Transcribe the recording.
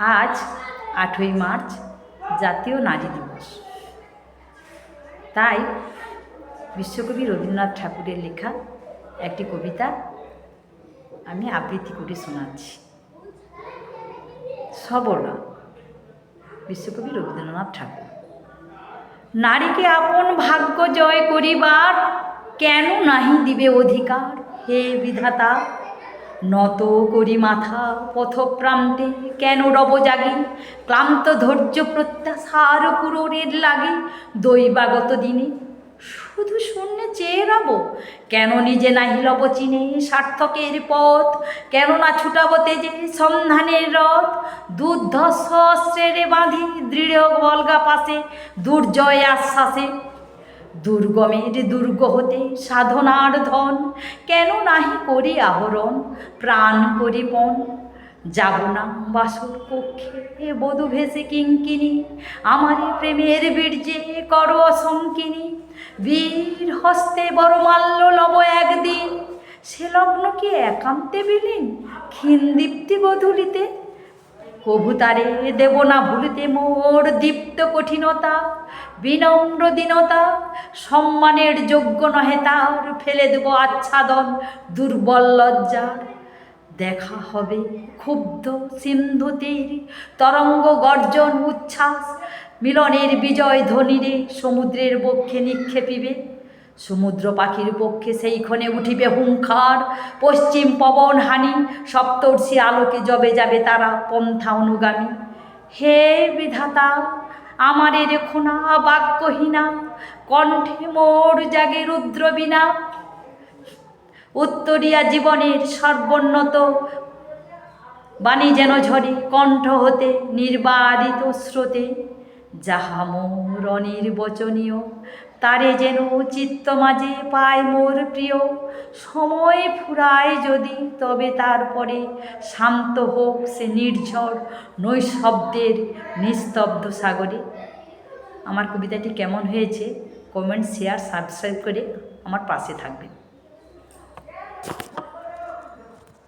আজ আটই মার্চ জাতীয় নারী দিবস। তাই বিশ্বকবি রবীন্দ্রনাথ ঠাকুরের লেখা একটি কবিতা আমি আবৃত্তি করে শোনাচ্ছি। সবর্ণা বিশ্বকবি রবীন্দ্রনাথ ঠাকুর। নারীকে আপন ভাগ্য জয় করিবার কেন নাহি দিবে অধিকার? হে বিধাতা নত করি মাথা পথপ্রান্তে কেন রব জাগি? ক্লান্ত ধৈর্য প্রত্যাশার পুরোরের লাগে। দৈবাগত দিনে শুধু শূন্যে চেয়ে রব। কেন নিজে নাহি লব চিনে সার্থকের পথ? কেন না ছুটাব তেজে সন্ধানের রথ? দুর্ধর্ষ অস্ত্রেরে বাঁধি দৃঢ় বলগা পাশে দুর্জয় আশ্বাসে দুর্গমের দুর্গ হতে সাধনার ধন। কেন নাহি করি আহরণ, প্রাণ করি পণ? যাব না বাসর কক্ষে হে বধূ ভেসে কিঙ্কিনি আমারে প্রেমের বীর্যে কর অসঙ্কিনী বীর হস্তে বড় মাল্য লব একদিন। সে লগ্ন কি একান্তে বিলীন ক্ষীণদীপ্তি গধূলিতে কভু তারে দেব না ভুলিতে মোর দীপ্ত কঠিনতা, বিনম্র দীনতা, সম্মানের যোগ্য নহে তার, ফেলে দেব আচ্ছাদন, দুর্বল লজ্জার। দেখা হবে ক্ষুব্ধ সিন্ধু তীর তরঙ্গ গর্জন, উচ্ছ্বাস, মিলনের বিজয় ধ্বনিরে সমুদ্রের বক্ষে নিক্ষেপিবে। সমুদ্র পাখির পক্ষে সেইক্ষণে উঠিবে হুঙ্কার। পশ্চিম পবন হানি, সপ্তর্ষি আলোকে জবে যাবে তারা পন্থা অনুগামী। হে বিধাতা, আমার রেখো না বাক্যহীনা, কণ্ঠে মোর জাগে রুদ্রবীণা উত্তরিয়া জীবনের সর্বোন্নত বাণী যেন ঝরে কণ্ঠ হতে নির্বারিত স্রোতে। যাহা মোর অনির্বচনীয়, তারে যেন চিত্ত মাঝে পায় মোর প্রিয়। সময় ফুরায় যদি, তবে তারপরে শান্ত হোক সে নির্ঝর নৈশব্দের নিস্তব্ধ সাগরে। আমার কবিতাটি কেমন হয়েছে কমেন্ট শেয়ার সাবস্ক্রাইব করে আমার পাশে থাকবেন।